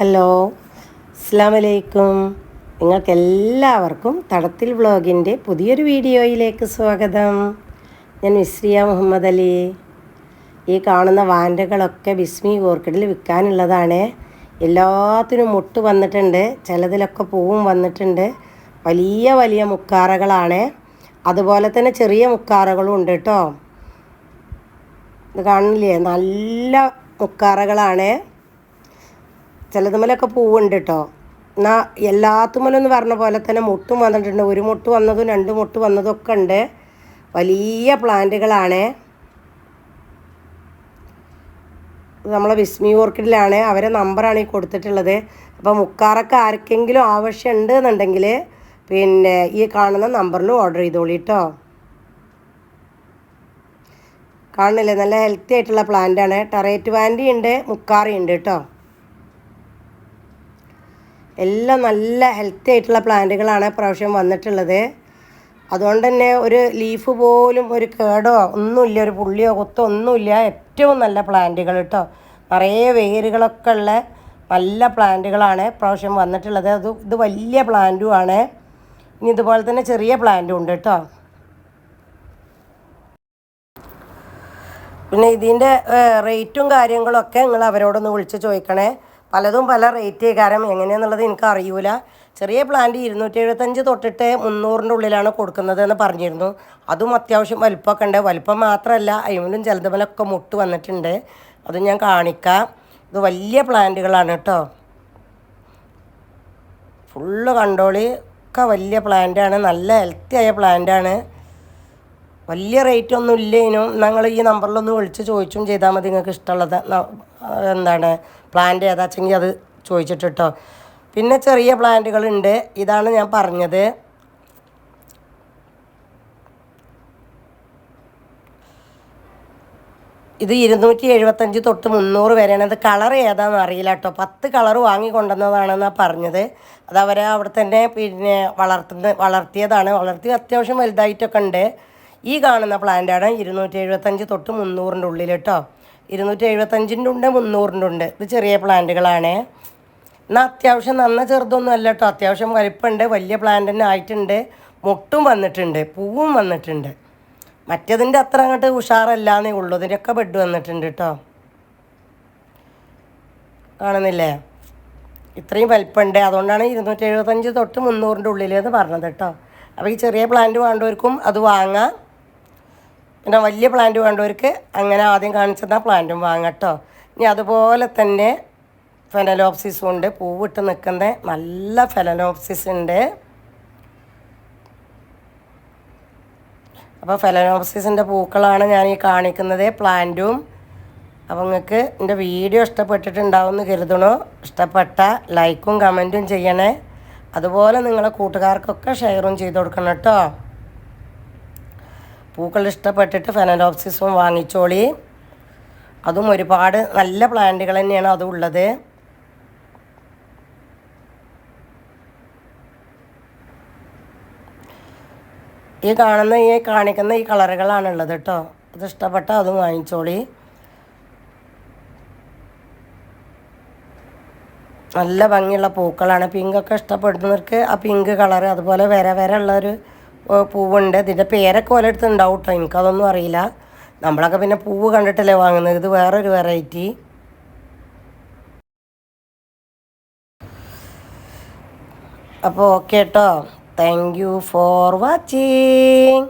Hello. അസ്സാം വലൈക്കും നിങ്ങൾക്ക് എല്ലാവർക്കും തടത്തിൽ വ്ളോഗിന്റെ പുതിയൊരു വീഡിയോയിലേക്ക് സ്വാഗതം. ഞാൻ മിസ്രിയ മുഹമ്മദ് അലി. ഈ കാണുന്ന വാൻഡകളൊക്കെ ബിസ്മി ഓർക്കിഡിൽ വിൽക്കാനുള്ളതാണ്. എല്ലാത്തിനും മുട്ട് വന്നിട്ടുണ്ട്. ചിലതിലൊക്കെ പൂവും വന്നിട്ടുണ്ട്. വലിയ വലിയ മുക്കാറകളാണ്. അതുപോലെ തന്നെ ചെറിയ മുക്കാറകളും ഉണ്ട് കേട്ടോ. ഇത് കാണില്ലേ നല്ല മുക്കാറകളാണ്. ചിലതുമലൊക്കെ പൂവുണ്ട് കേട്ടോ എന്നാൽ എല്ലാത്തുമലെന്ന് പറഞ്ഞ പോലെ തന്നെ മുട്ടും വന്നിട്ടുണ്ട്. ഒരു മുട്ട് വന്നതും രണ്ട് മുട്ട് വന്നതും ഒക്കെ ഉണ്ട് വലിയ പ്ലാന്റുകളാണ്. നമ്മളെ വിസ്മി ഓർക്കിഡിലാണ്. അവരെ നമ്പറാണ് ഈ കൊടുത്തിട്ടുള്ളത്. അപ്പോൾ മുക്കാറൊക്കെ ആർക്കെങ്കിലും ആവശ്യമുണ്ട് എന്നുണ്ടെങ്കിൽ പിന്നെ ഈ കാണുന്ന നമ്പറിൽ ഓർഡർ ചെയ്തോളി കേട്ടോ കാണുന്നില്ലേ? നല്ല ഹെൽത്തി ആയിട്ടുള്ള പ്ലാന്റാണ്. ടെറേറ്റ് വാൻഡി ഉണ്ട് മുക്കാറി ഉണ്ട് കേട്ടോ എല്ലാം നല്ല ഹെൽത്തി ആയിട്ടുള്ള പ്ലാന്റുകളാണ് പ്രാവശ്യം വന്നിട്ടുള്ളത്. അതുകൊണ്ട് തന്നെ ഒരു ലീഫ് പോലും ഒരു കേടോ ഒന്നുമില്ല ഒരു പുള്ളിയോ കൊത്തോ ഒന്നുമില്ല. ഏറ്റവും നല്ല പ്ലാന്റുകൾ കേട്ടോ. നിറയെ വേരുകളൊക്കെ ഉള്ള നല്ല പ്ലാന്റുകളാണ് പ്രാവശ്യം വന്നിട്ടുള്ളത്. അത് ഇത് വലിയ പ്ലാന്റും ആണ്. ഇനി ഇതുപോലെ തന്നെ ചെറിയ പ്ലാന്റും ഉണ്ട് കേട്ടോ. പിന്നെ ഇതിന്റെ റേറ്റും കാര്യങ്ങളൊക്കെ നിങ്ങൾ അവരോടൊന്ന് വിളിച്ച് ചോദിക്കണേ. പലതും പല റേറ്റ് കാരണം എങ്ങനെയാണെന്നുള്ളത് എനിക്ക് അറിയൂല. ചെറിയ പ്ലാന്റ് ഇരുന്നൂറ്റി എഴുപത്തഞ്ച് തൊട്ടിട്ട് മുന്നൂറിന്റെ ഉള്ളിലാണ് കൊടുക്കുന്നത് എന്ന് പറഞ്ഞിരുന്നു. അതും അത്യാവശ്യം വലിപ്പമൊക്കെ ഉണ്ട്. വലിപ്പം മാത്രമല്ല അയിമലും ചിലതുമലൊക്കെ മുട്ട് വന്നിട്ടുണ്ട്. അത് ഞാൻ കാണിക്കാം. ഇത് വലിയ പ്ലാന്റുകളാണ് കേട്ടോ. ഫുള്ള് കണ്ടോളി ഒക്കെ വലിയ പ്ലാന്റാണ് നല്ല ഹെൽത്തി ആയ പ്ലാന്റാണ് വലിയ റേറ്റ് ഒന്നും ഇല്ലേനും. ഞങ്ങൾ ഈ നമ്പറിലൊന്ന് വിളിച്ച് ചോദിച്ചും ചെയ്താൽ മതി. നിങ്ങൾക്ക് ഇഷ്ടമുള്ളത്. എന്താണ് പ്ലാന്റ് ഏതാച്ചെങ്കിൽ അത് ചോദിച്ചിട്ട് കേട്ടോ പിന്നെ ചെറിയ പ്ലാന്റുകളുണ്ട് ഇതാണ് ഞാൻ പറഞ്ഞത്. ഇത് ഇരുന്നൂറ്റി എഴുപത്തഞ്ച് തൊട്ട് മുന്നൂറ് വരെയാണ്. ഇത് കളർ ഏതാണെന്ന് അറിയില്ല കേട്ടോ പത്ത് കളർ വാങ്ങി കൊണ്ടുവന്നതാണെന്നാണ് പറഞ്ഞത്. അത് അവരെ അവിടെ തന്നെ പിന്നെ വളർത്തുന്ന വളർത്തിയതാണ്. വളർത്തി അത്യാവശ്യം വലുതായിട്ടൊക്കെ ഉണ്ട്. ഈ കാണുന്ന പ്ലാന്റാണ് ഇരുന്നൂറ്റി എഴുപത്തഞ്ച് തൊട്ട് മുന്നൂറിന്റെ ഉള്ളിൽ കേട്ടോ ഇരുന്നൂറ്റി എഴുപത്തഞ്ചിന്റെ ഉണ്ട് മുന്നൂറിന്റെ ഉണ്ട്. ഇത് ചെറിയ പ്ലാന്റുകളാണ് എന്നാൽ അത്യാവശ്യം നന്ന ചെറുതൊന്നും അല്ല കേട്ടോ അത്യാവശ്യം വലിപ്പമുണ്ട് വലിയ പ്ലാന്റ് തന്നെ ആയിട്ടുണ്ട്. മുട്ടും വന്നിട്ടുണ്ട് പൂവും വന്നിട്ടുണ്ട്. മറ്റതിന്റെ അത്ര അങ്ങോട്ട് ഉഷാറല്ലാന്നേ ഉള്ളൂ. ഇതിന്റെയൊക്കെ ബെഡ് വന്നിട്ടുണ്ട് കേട്ടോ കാണുന്നില്ലേ? ഇത്രയും വലിപ്പമുണ്ട് അതുകൊണ്ടാണ് ഇരുന്നൂറ്റി എഴുപത്തഞ്ച് തൊട്ട് മുന്നൂറിന്റെ ഉള്ളിൽ എന്ന് പറഞ്ഞത് കേട്ടോ അപ്പോൾ ഈ ചെറിയ പ്ലാന്റ് വേണ്ടവർക്കും അത് വാങ്ങാം. പിന്നെ വലിയ പ്ലാന്റ് വേണ്ടവർക്ക് അങ്ങനെ ആദ്യം കാണിച്ചാൽ പ്ലാന്റും വാങ്ങട്ടോ ഇനി അതുപോലെ തന്നെ ഫെനലോപ്സിസും ഉണ്ട്. പൂവിട്ട് നിൽക്കുന്ന നല്ല ഫെനലോപ്സിസ് ഉണ്ട്. അപ്പോൾ ഫെലനോപ്സിസിന്റെ പൂക്കളാണ് ഞാൻ ഈ കാണിക്കുന്നത് പ്ലാന്റും അപ്പോൾ നിങ്ങൾക്ക് എന്റെ വീഡിയോ ഇഷ്ടപ്പെട്ടിട്ടുണ്ടാവുമെന്ന് കരുതണോ ഇഷ്ടപ്പെട്ട ലൈക്കും കമന്റും ചെയ്യണേ. അതുപോലെ നിങ്ങളെ കൂട്ടുകാർക്കൊക്കെ ഷെയറും ചെയ്ത് കൊടുക്കണം കേട്ടോ പൂക്കൾ ഇഷ്ടപ്പെട്ടിട്ട് ഫെനലോപ്സിസും വാങ്ങിച്ചോളി. അതും ഒരുപാട് നല്ല പ്ലാന്റുകൾ തന്നെയാണ് അതും ഉള്ളത്. ഈ കാണുന്ന ഈ കാണിക്കുന്ന ഈ കളറുകളാണുള്ളത് കേട്ടോ. അത് ഇഷ്ടപ്പെട്ട അതും വാങ്ങിച്ചോളി. നല്ല ഭംഗിയുള്ള പൂക്കളാണ്. പിങ്കൊക്കെ ഇഷ്ടപ്പെടുന്നവർക്ക് ആ പിങ്ക് കളർ അതുപോലെ വര വര ഉള്ളൊരു പൂവുണ്ട്. ഇതിന്റെ പേരൊക്കെ പോലെ അടുത്ത് ഉണ്ടാവും കേട്ടോ എനിക്കതൊന്നും അറിയില്ല. നമ്മളൊക്കെ പിന്നെ പൂവ് കണ്ടിട്ടല്ലേ വാങ്ങുന്നത്. ഇത് വേറൊരു വെറൈറ്റി അപ്പോൾ ഓക്കെ കേട്ടോ താങ്ക് യു ഫോർ വാച്ചിങ്